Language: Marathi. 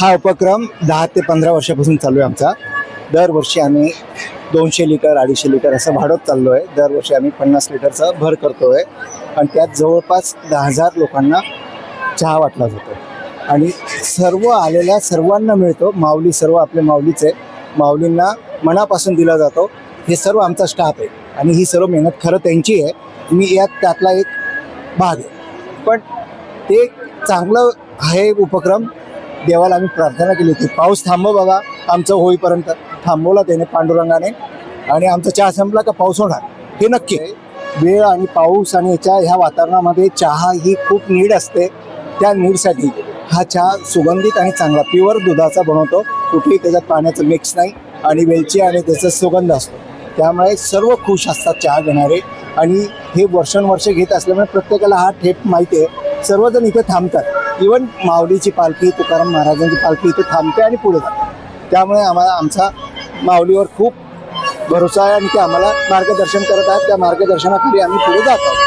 हा उपक्रम दहा ते पंधरा वर्षापासून चालू आहे आमचा. दरवर्षी आम्ही दोनशे लिटर अडीचशे लिटर असं वाढत चाललो आहे दरवर्षी आम्ही पन्नास लिटरचा भर करतो आहे आणि त्यात जवळपास दहा हजार लोकांना चहा वाटला जातो. आणि सर्व आलेल्या सर्वांना मिळतो. माऊली सर्व आपले माऊलीच आहे. माऊलींना मनापासून दिला जातो. हे सर्व आमचा स्टाफ आहे. आणि ही सर्व मेहनत खरं त्यांची आहे. मी यात त्यातला एक भाग आहे. पण ते एक चांगलं आहे उपक्रम. देवाला आम्ही प्रार्थना केली होती. पाऊस थांबव बाबा आमचं होईपर्यंत. थांबवला त्याने पांडुरंगाने. आणि आमचा चहा संपला का पाऊस होणार? हे नक्की. आहे. वेळ आणि पाऊस आणि याच्या ह्या वातावरणामध्ये चहा ही खूप नीड असते. त्या नीडसाठी हा चहा सुगंधित आणि चांगला प्युअर दुधाचा बनवतो. कुठेही त्याच्यात पाण्याचं मिक्स नाही. आणि वेलची आणि त्याचा सुगंध असतो. त्यामुळे सर्व खुश असतात चहा घेणारे. आणि हे वर्षानुवर्ष घेत असल्यामुळे प्रत्येकाला हा ठेप माहिती आहे. सर्वजण इथे थांबतात. इवन माऊलीची पालखी तुकाराम महाराजांची पालखी इथे थांबते आणि पुढे जाते. त्यामुळे आम्हाला आमचा माऊलीवर खूप भरोसा आहे आणि ते आम्हाला मार्गदर्शन करत आहेत. त्या मार्गदर्शनाखाली आम्ही पुढे जात आहोत.